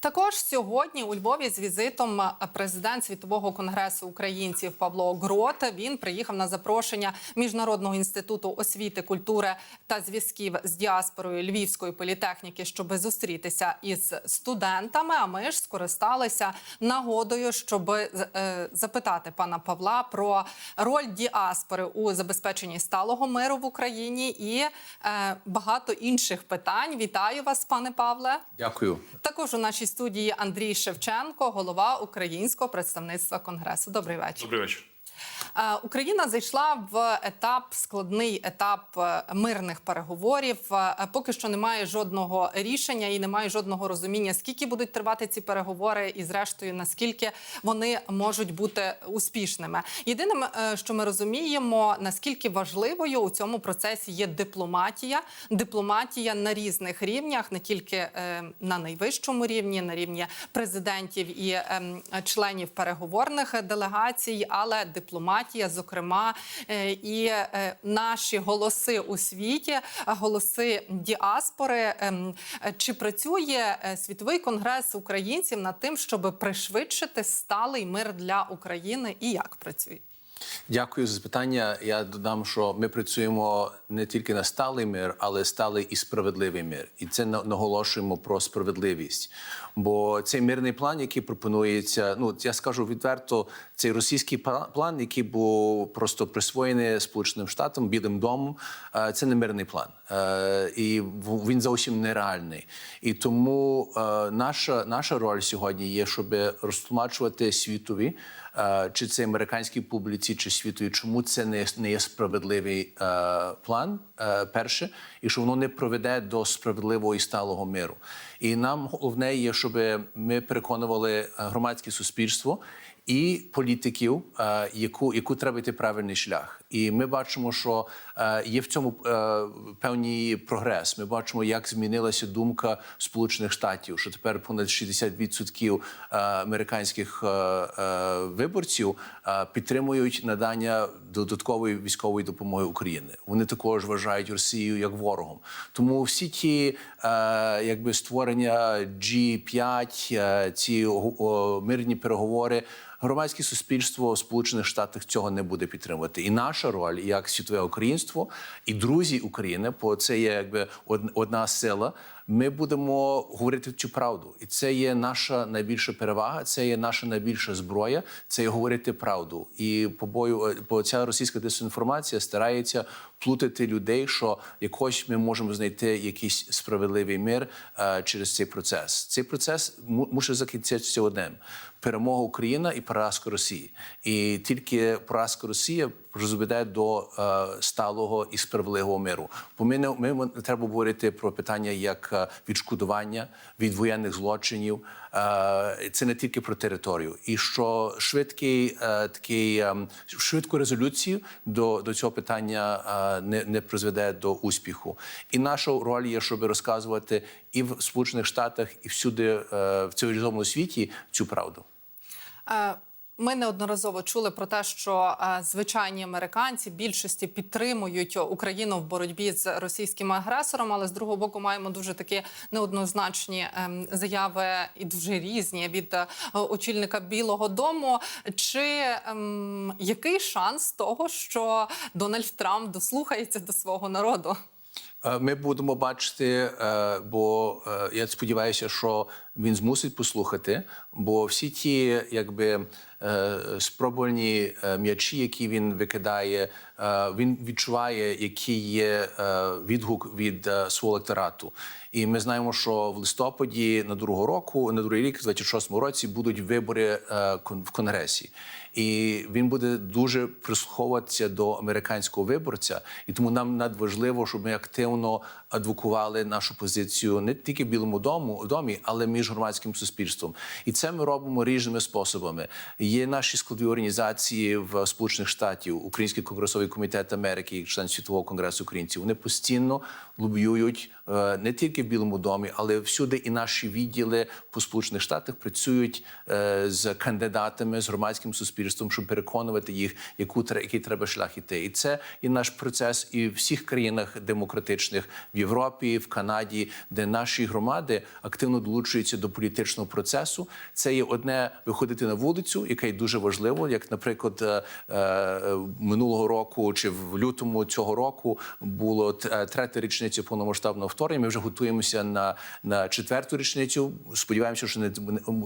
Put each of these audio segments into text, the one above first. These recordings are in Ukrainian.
Також сьогодні у Львові з візитом е, президент світового конгресу українців Павло Грот. Він приїхав на запрошення міжнародного інституту освіти, культури та зв'язків з діаспорою Львівської політехніки, щоб зустрітися із студентами. А ми ж скористалися нагодою, щоб е, запитати пана Павла про роль діаспори у забезпеченні сталого миру в Україні і е, багато інших питань. Вітаю вас, пане Павле. Дякую. Також у нашій студії Андрій Шевченко, голова українського представництва конгресу. Добрий вечір. Добрий вечір. Е, Україна зайшла в етап складний етап е, мирних переговорів. Е, Поки що немає жодного рішення і немає жодного розуміння, скільки будуть тривати ці переговори, і зрештою наскільки вони можуть бути успішними. Єдиним, е, що ми розуміємо, наскільки важливою у цьому процесі є дипломатія, дипломатія на різних рівнях, не тільки на найвищому рівні, на рівні президентів і ем, членів переговорних делегацій, але дипломатія, зокрема, е, і е, наші голоси у світі, голоси діаспори. Ем, Чи працює е, світовий конгрес українців над тим, щоб пришвидшити сталий мир для України, і як працює? Дякую за запитання. Я додам, що ми працюємо не тільки на сталий мир, але сталий і справедливий мир. І це на- наголошуємо про справедливість. Бо цей мирний план, який пропонується, ну я скажу відверто, цей російський план, який був просто присвоєний Сполученим Штатам, Білим домом, е, це не мирний план. Е, І він зовсім нереальний. І тому е, наша, наша роль сьогодні є, щоб розтлумачувати світові. Е, чи це американській публіці, чи світові, чому це не, не є справедливий е, план, е, перше, і що воно не проведе до справедливого і сталого миру. І нам головне є, щоб ми переконували громадське суспільство і політиків, е, яку, яку треба йти правильний шлях. І ми бачимо, що е, є в цьому е, певний прогрес. Ми бачимо, як змінилася думка Сполучених Штатів, що тепер понад 60% е, американських виборців підтримують надання додаткової військової допомоги Україні. Вони також вважають Росію як ворогом. Тому всі ті е, якби створення G5, е, ці о, о, мирні переговори. Громадське суспільство Сполучених Штатах цього не буде підтримувати. І наша роль як світове українство і друзі України, бо це є якби од- одна сила. Ми будемо говорити цю правду, і це є наша найбільша перевага. Це є наша найбільша зброя. Це є говорити правду. І побою, бо ця російська дезінформація старається плутати людей, що якось ми можемо знайти якийсь справедливий мир е, через цей процес. Цей процес му- мусить закінчитися одним: перемога Україна і поразка Росії. І тільки поразка Росії призведе до е, сталого і справедливого миру. Бо ми не ми треба говорити про питання як е, відшкодування від воєнних злочинів. Е, це не тільки про територію, і що швидкий е, такий ем, швидку резолюцію до, до цього питання е, не, не призведе до успіху. І наша роль є, щоб розказувати і в Сполучених Штатах, і всюди е, в цивілізованому світі цю правду. Ми неодноразово чули про те, що е, звичайні американці більшості підтримують Україну в боротьбі з російським агресором, але з другого боку маємо дуже такі неоднозначні ем, заяви і дуже різні від е, очільника Білого Дому. Чи ем, який шанс того, що Дональд Трамп дослухається до свого народу? Е, Ми будемо бачити, бо я сподіваюся, що він змусить послухати, бо всі ті, якби спробувальні е, м'ячі, які він викидає, е, він відчуває, який є е, відгук від е, свого електорату. І ми знаємо, що в листопаді на другого року, на другий рік, в 26-му році, будуть вибори е, в конгресі. І він буде дуже прислуховуватися до американського виборця, і тому нам надважливо, щоб ми активно адвокували нашу позицію не тільки в Білому дому домі, але між громадським суспільством. І це ми робимо різними способами. Є наші складові організації в Сполучених Штатів, Український конгресовий комітет Америки, член світового конгресу українців. Вони постійно лобіюють е, не тільки в Білому домі, але всюди і наші відділи по сполучених штатах працюють е, з кандидатами, з громадським суспільством, щоб переконувати їх, яку який треба шлях іти. І це і наш процес, і в всіх країнах демократичних в Європі, в Канаді, де наші громади активно долучуються до політичного процесу. Це є одне виходити на вулицю, яке є дуже важливо. Як, наприклад, е, е, минулого року чи в лютому цього року було третя річниця повномасштабного вторгнення. Ми вже готуємося на, на четверту річницю. Сподіваємося, що не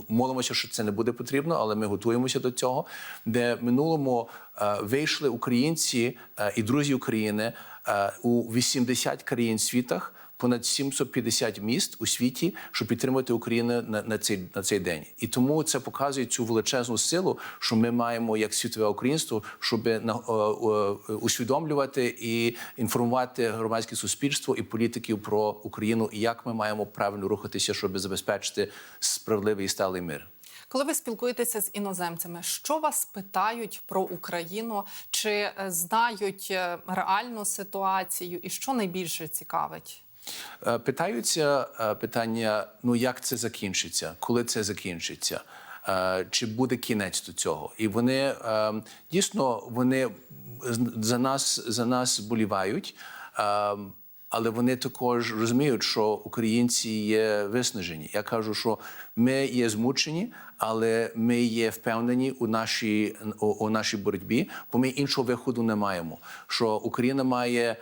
молимося, що це не буде потрібно, але ми готуємося до цього. Де минулому е, вийшли українці і друзі України у 80 країн світах понад 750 міст у світі, щоб підтримати Україну на, на цей на цей день. І тому це показує цю величезну силу, що ми маємо як світове українство, щоб на е, е, усвідомлювати і інформувати громадське суспільство і політиків про Україну, і як ми маємо правильно рухатися, щоб забезпечити справедливий і сталий мир. Коли ви спілкуєтеся з іноземцями, що вас питають про Україну? Чи е, знають е, реальну ситуацію, і що найбільше цікавить? Е, Питаються питання: ну як це закінчиться, коли це закінчиться, чи буде кінець до цього? І вони дійсно вони за нас за нас болівають. Але вони також розуміють, що українці є виснажені. Я кажу, що ми є змучені, але ми є впевнені у нашій у, у нашій боротьбі, бо ми іншого виходу не маємо. Що Україна має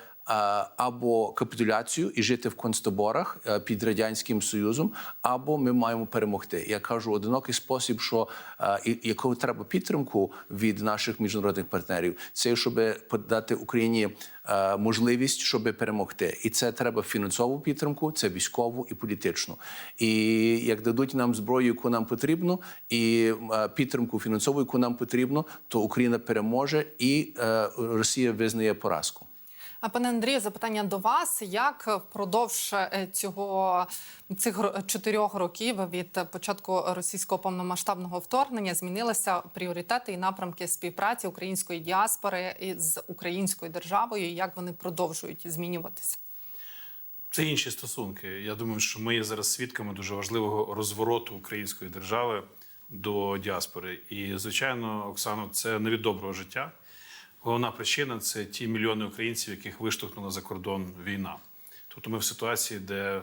або капітуляцію і жити в концтаборах е, під радянським союзом, або ми маємо перемогти. Я кажу, одинокий спосіб, що е, яку треба підтримку від наших міжнародних партнерів, це щоб подати Україні е, можливість, щоб перемогти. І це треба фінансову підтримку, це військову і політичну. І як дадуть нам зброю, яку нам потрібно, і е, підтримку фінансову, яку нам потрібно, то Україна переможе і е, Росія визнає поразку. Пане Андрію, запитання до вас: як впродовж е, цього цих чотирьох років від початку російського повномасштабного вторгнення змінилися пріоритети і напрямки співпраці української діаспори із українською державою? Як вони продовжують змінюватися? Це інші стосунки. Я думаю, що ми є зараз свідками дуже важливого розвороту української держави до діаспори. І, звичайно, Оксано, це не від доброго життя. Головна причина це ті мільйони українців, яких виштовхнула за кордон війна. Тобто ми в ситуації, де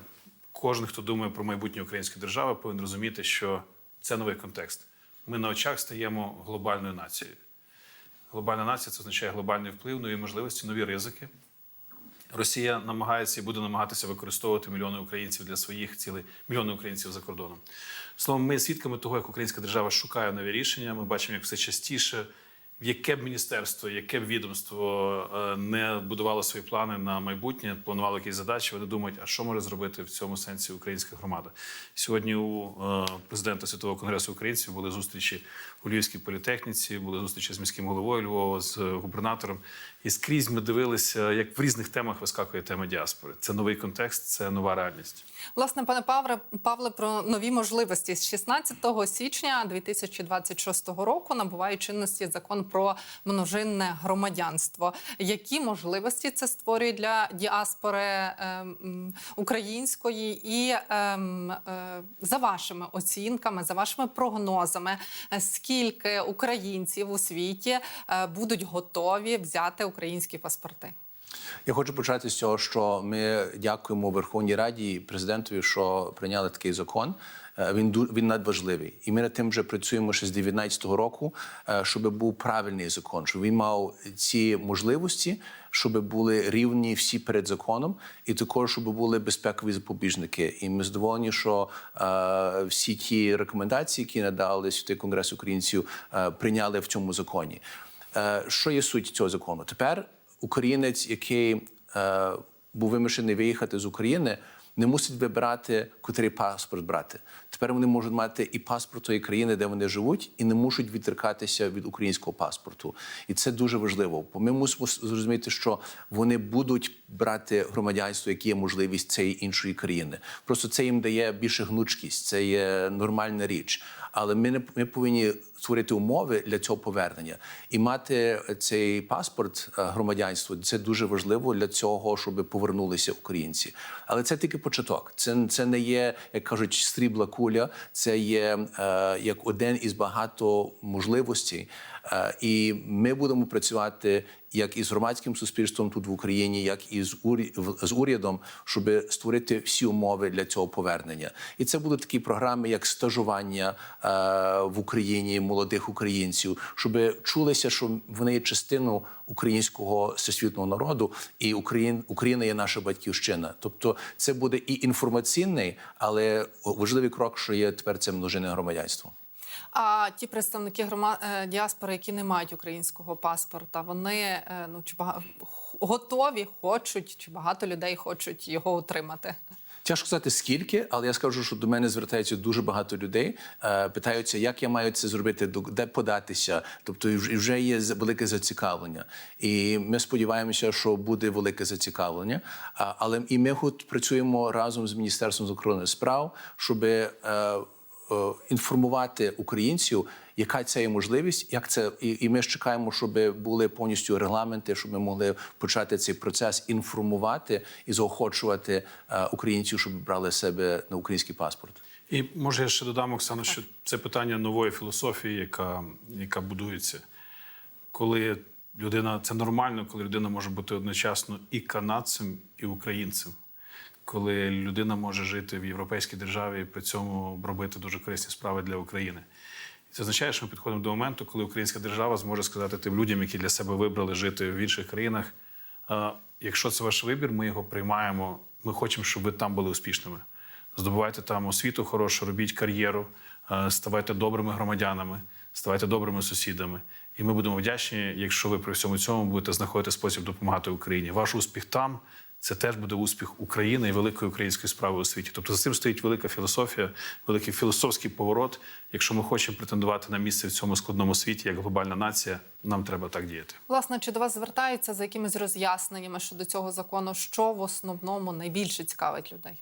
кожен, хто думає про майбутнє української держави, повинен розуміти, що це новий контекст. Ми на очах стаємо глобальною нацією. Глобальна нація це означає глобальний вплив, нові можливості, нові ризики. Росія намагається і буде намагатися використовувати мільйони українців для своїх цілей, мільйони українців за кордоном. Словом, ми свідками того, як українська держава шукає нові рішення. Ми бачимо, як все частіше, яке б міністерство, яке б відомство е, не будувало свої плани на майбутнє, планувало якісь задачі. Вони думають, а що може зробити в цьому сенсі українська громада. Сьогодні у е, президента Світового конгресу українців були зустрічі у Львівській політехніці, були зустрічі з міським головою Львова, з е, губернатором. І скрізь ми дивилися, як в різних темах вискакує тема діаспори. Це новий контекст, це нова реальність. Власне, пане Павле, Павле, про нові можливості з 16 січня 2026 року набуває чинності закон про множинне громадянство. Які можливості це створює для діаспори ем, української? І ем, е, за вашими оцінками, за вашими прогнозами, е, скільки українців у світі е, будуть готові взяти українські паспорти? Я хочу почати з цього, що ми дякуємо Верховній Раді і президентові, що прийняли такий закон. Е, Він він надважливий, і ми над тим вже працюємо ще з 19-го року, е, щоб був правильний закон, щоб він мав ці можливості, щоб були рівні всі перед законом, і також щоб були безпекові запобіжники. І ми задоволені, що е, всі ті рекомендації, які надали Святий Конгрес українців, прийняли в цьому законі. Що є суть цього закону? Тепер українець, який був вимушений виїхати з України, не мусять вибирати, котрий паспорт брати. Тепер вони можуть мати і паспорт тої країни, де вони живуть, і не мушуть відрикатися від українського паспорту. І це дуже важливо. Бо ми мусимо зрозуміти, що вони будуть брати громадянство, яке є можливість цієї іншої країни. Просто це їм дає більше гнучкість, це є нормальна річ. Але ми не ми повинні створити умови для цього повернення і мати цей паспорт е, громадянства. Це дуже важливо для цього, щоб повернулися українці. Але це тільки початок. Це, це не є, як кажуть, стрібла куля. Це є е, як один із багато можливостей. Е, і ми будемо працювати як із громадським суспільством тут в Україні, як і з урядом, щоб створити всі умови для цього повернення. І це будуть такі програми, як стажування е, в Україні молодих українців, щоб чулися, що вони є частиною українського всесвітнього народу, і Україн, Україна є наша батьківщина. Тобто, це буде і інформаційний, але важливий крок, що є тепер це множинне громадянство. А ті представники грома... е, діаспори, які не мають українського паспорта, вони е, ну чи бага... готові, хочуть, чи багато людей хочуть його отримати? Тяжко сказати скільки, але я скажу, що до мене звертається дуже багато людей. е, Питаються, як я маю це зробити, де податися. Тобто і вже- є велике зацікавлення. І ми сподіваємося, що буде велике зацікавлення. Але і ми працюємо разом з міністерством закордонних справ, щоб інформувати українців, яка це є можливість, як це і, і ми ж чекаємо, щоб були повністю регламенти, щоб ми могли почати цей процес інформувати і заохочувати е, українців, щоб брали себе на український паспорт. І може я ще додам, Оксана, що це питання нової філософії, яка, яка будується. Коли людина це нормально, коли людина може бути одночасно і канадцем, і українцем. Коли людина може жити в європейській державі і при цьому робити дуже корисні справи для України. Це означає, що ми підходимо до моменту, коли українська держава зможе сказати тим людям, які для себе вибрали жити в інших країнах. Якщо це ваш вибір, ми його приймаємо. Ми хочемо, щоб ви там були успішними. Здобувайте там освіту хорошу, робіть кар'єру, ставайте добрими громадянами, ставайте добрими сусідами. І ми будемо вдячні, якщо ви при всьому цьому будете знаходити спосіб допомагати Україні. Ваш успіх там це теж буде успіх України і великої української справи у світі. Тобто за цим стоїть велика філософія, великий філософський поворот. Якщо ми хочемо претендувати на місце в цьому складному світі як глобальна нація, нам треба так діяти. Власне, чи до вас звертаються за якимись роз'ясненнями щодо цього закону? Що в основному найбільше цікавить людей?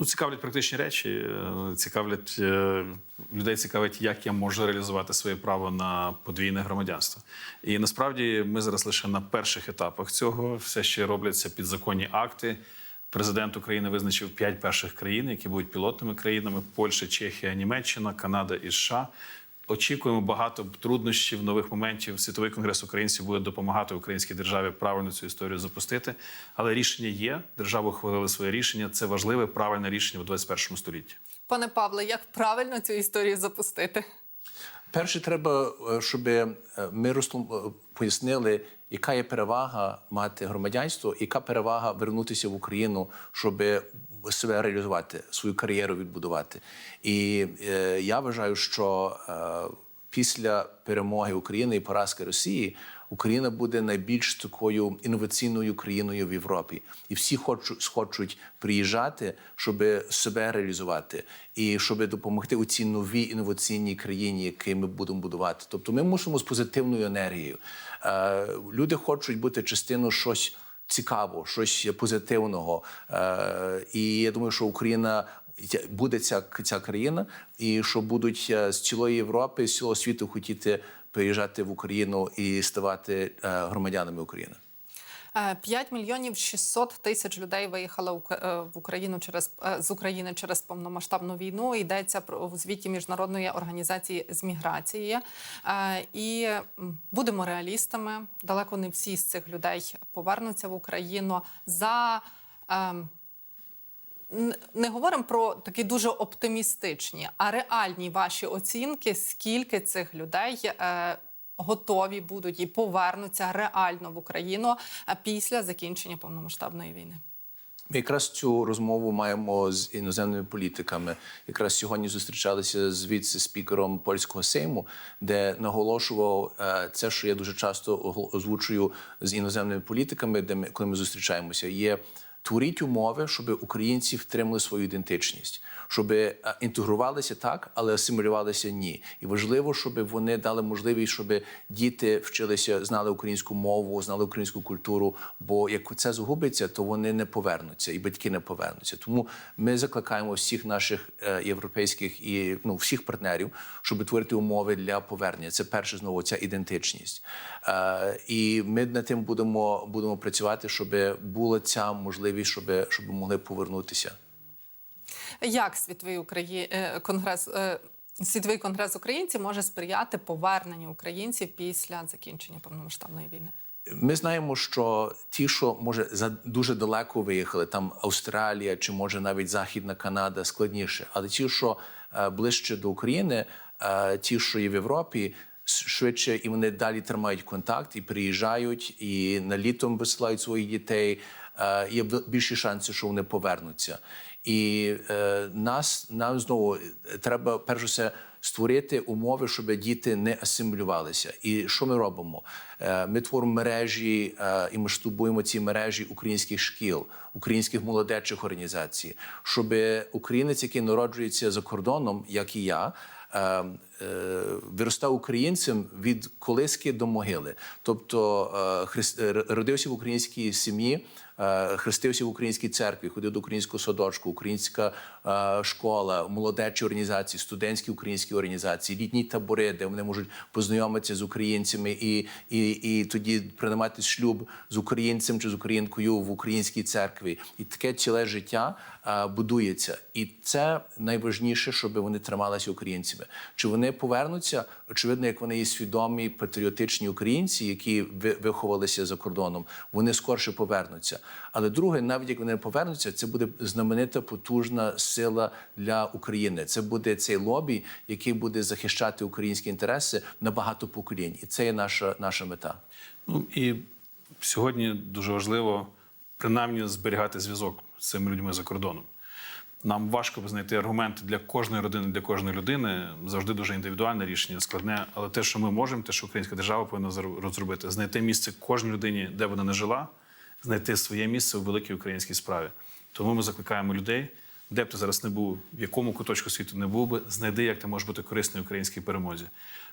Ну, цікавлять практичні речі. е, Цікавлять е, людей, цікавить, як я можу реалізувати своє право на подвійне громадянство. І насправді ми зараз лише на перших етапах цього все ще робляться підзаконні акти. Президент України визначив п'ять перших країн, які будуть пілотними країнами: Польща, Чехія, Німеччина, Канада і США. Очікуємо багато труднощів, нових моментів. Світовий конгрес українців буде допомагати українській державі правильно цю історію запустити. Але рішення є. Держава ухвалила своє рішення. Це важливе, правильне рішення в 21 столітті. Пане Павле, як правильно цю історію запустити? Перше, треба, е, щоб е, ми е, пояснили, яка є перевага мати громадянство, яка перевага вернутися в Україну, щоб себе реалізувати, свою кар'єру відбудувати. І е, я вважаю, що е, після перемоги України і поразки Росії Україна буде найбільш такою інноваційною країною в Європі, і всі хочуть хочуть приїжджати, щоб себе реалізувати і щоб допомогти у цій новій інноваційній країні, яку ми будемо будувати. Тобто, ми мусимо з позитивною енергією. Е, люди хочуть бути частиною щось цікавого, щось позитивного. Е, і я думаю, що Україна буде ця, ця країна, і що будуть е, з цілої Європи, з цілого світу хотіти приїжджати в Україну і ставати е, громадянами України. Е, 5 мільйонів 600 тисяч людей К- е, в Україну через е, з України через повномасштабну війну. Йдеться про у звіті міжнародної організації з міграції. Е, І будемо реалістами. Далеко не всі з цих людей повернуться в Україну за. Не говоримо про такі дуже оптимістичні, а реальні ваші оцінки, скільки цих людей е, готові будуть і повернуться реально в Україну е, після закінчення повномасштабної війни. Ми якраз цю розмову маємо з іноземними політиками. Якраз сьогодні зустрічалися з віце-спікером польського сейму, де наголошував е, це, що я дуже часто озвучую з іноземними політиками, де ми коли ми зустрічаємося. Є Творіть умови, щоб українці втримали свою ідентичність, щоб е, інтегрувалися так, але асимілювалися ні. І важливо, щоб вони дали можливість, щоб діти вчилися, знали українську мову, знали українську культуру. Бо як це загубиться, то вони не повернуться, і батьки не повернуться. Тому ми закликаємо всіх наших е, європейських і ну всіх партнерів, щоб творити умови для повернення. Це перше знову ця ідентичність. Е, і ми над тим будемо, будемо працювати, щоб була ця можливість, щоб, щоб могли повернутися. Як світовий Украї... е, конгрес е, світовий конгрес українців може сприяти поверненню українців після закінчення повномасштабної війни? Ми знаємо, що ті, що може за дуже далеко виїхали, там Австралія чи може навіть Західна Канада складніше, але ті, що е, ближче до України, ті, що є в Європі, швидше і вони далі тримають контакт і приїжджають, і на літом висилають своїх дітей. Е, є більші шанси, що вони повернуться. І е, нас нам знову е, треба перш все створити умови, щоб діти не асимілювалися. І що ми робимо? Ми творимо мережі і масштабуємо ці мережі українських шкіл, українських молодечих організацій, щоб українець, який народжується за кордоном, як і я. Виростав українцем від колиски до могили, тобто родився в українській сім'ї, хрестився в українській церкві, ходив до українського садочку, українська е, школа, молодечі організації, студентські українські організації, літні табори, де вони можуть познайомитися з українцями і, і, і тоді приймати шлюб з українцем чи з українкою в українській церкві. І таке ціле життя е, будується. І це найважніше, щоб вони трималися українцями. Чи вони повернуться? Очевидно, як вони є свідомі патріотичні українці, які виховалися за кордоном, вони скорше повернуться. Але друге, навіть як вони повернуться, це буде знаменита потужна сила для України. Це буде цей лобі, який буде захищати українські інтереси на багато поколінь, і це є наша, наша мета. Ну і сьогодні дуже важливо принаймні зберігати зв'язок з цими людьми за кордоном. Нам важко знайти аргументи для кожної родини, для кожної людини. Завжди дуже індивідуальне рішення, складне. Але те, що ми можемо, те, що українська держава повинна розробити, знайти місце кожній людині, де вона не жила, знайти своє місце у великій українській справі. Тому ми закликаємо людей, де б ти зараз не був, в якому куточку світу не був би, знайди, як ти можеш бути корисною українській перемозі.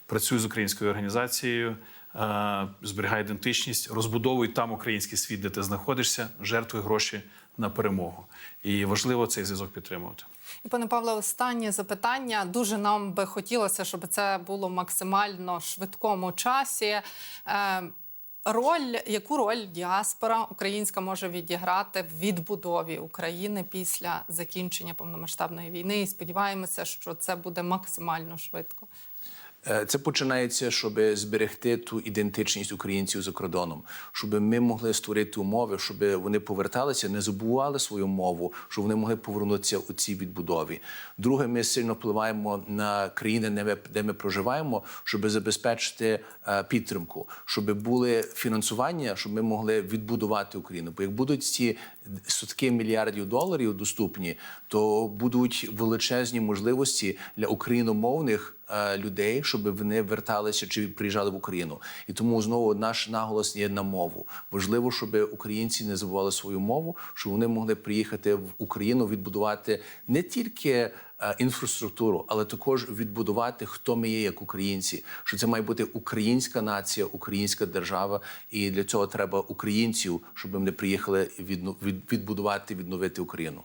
Працюй з українською організацією, е, зберігай ідентичність, розбудовуй там український світ, де ти знаходишся, жертвуй гроші на перемогу. І важливо цей зв'язок підтримувати. І пане Павле, останнє запитання. Дуже нам би хотілося, щоб це було максимально швидкому часі. Роль, яку роль діаспора українська може відіграти в відбудові України після закінчення повномасштабної війни? І сподіваємося, що це буде максимально швидко. Е, Це починається, щоб зберегти ту ідентичність українців за кордоном, щоб ми могли створити умови, щоб вони поверталися, не забували свою мову, щоб вони могли повернутися у цій відбудові. Друге, ми сильно впливаємо на країни, де ми- проживаємо, щоб забезпечити е, підтримку, щоб були фінансування, щоб ми могли відбудувати Україну. Бо як будуть ці сотки мільярдів доларів доступні, то будуть величезні можливості для україномовних е, людей, щоб вони верталися чи приїжджали в Україну. І тому знову наш наголос є на мову. Важливо, щоб українці не забували свою мову, щоб вони могли приїхати в Україну, відбудувати не тільки інфраструктуру, але також відбудувати, хто ми є як українці. Що це має бути українська нація, українська держава, і для цього треба українців, щоб вони приїхали відбудувати, відновити Україну.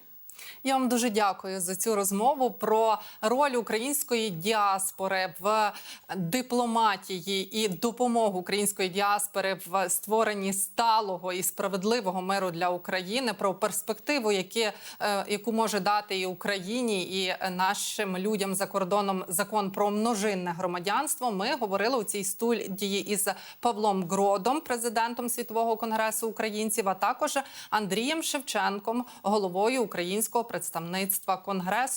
Я вам дуже дякую за цю розмову про роль української діаспори в дипломатії і допомогу української діаспори в створенні сталого і справедливого миру для України. Про перспективу, які, е, яку може дати і Україні, і нашим людям за кордоном закон про множинне громадянство. Ми говорили у цій студії із Павлом Гродом, президентом світового конгресу українців, а також Андрієм Шевченком, головою українського представництва конгресу.